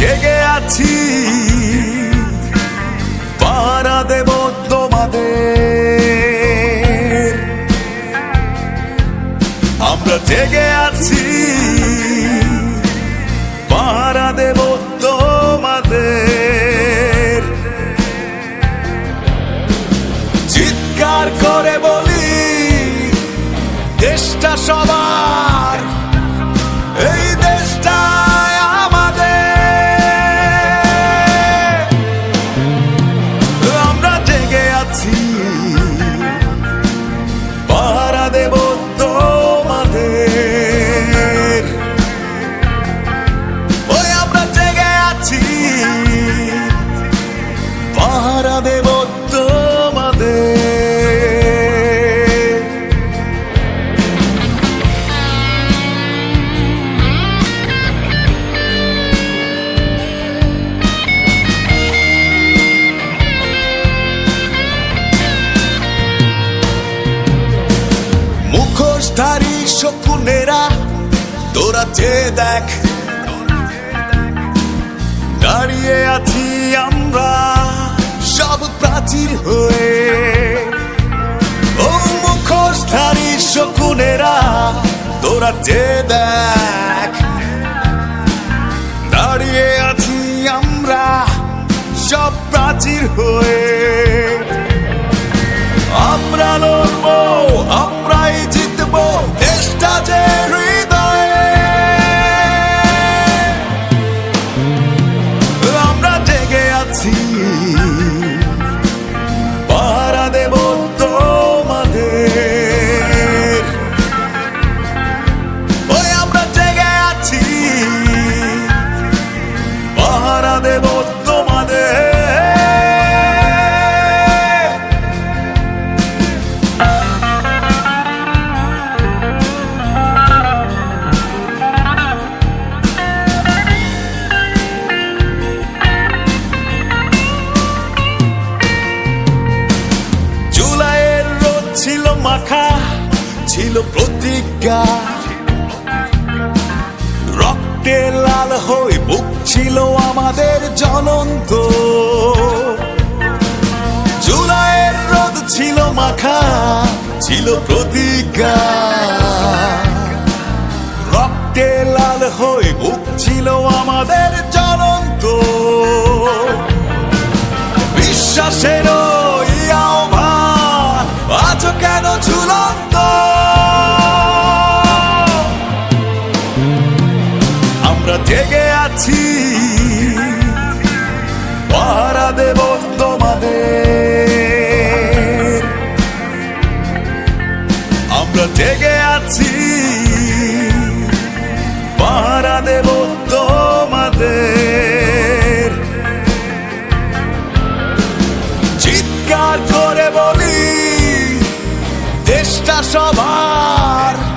জেগে আছি। পারা দেব তোমাদের। আমরা জেগে আছি। পাহারা চিৎকার করে বলি দেশটা সবার মুখোশধারী শকুনেরা, তোরা যে দেখ। দাঁড়িয়ে আছি আমরা, সব প্রাচীর হয়ে। ও মুখোশধারী শকুনেরা, তোরা যে দেখ। দাঁড়িয়ে আছি আমরা, সব প্রাচীর হয়ে। আমরা ছিল প্রতিজ্ঞা। রক্তে লাল হয়ে বুক ছিল আমাদের জ্বলন্ত। জুলাইয়ের রোদ ছিল মাখা, ছিল প্রতিজ্ঞা। রক্তে লাল হয়ে বুক ছিল আমাদের জ্বলন্ত। বিশ্বাসের আহ্বান আজ কেন জেগে আছি। পাহারা দেব তোমাদের। চিৎকার করে বলি দেশটা সবার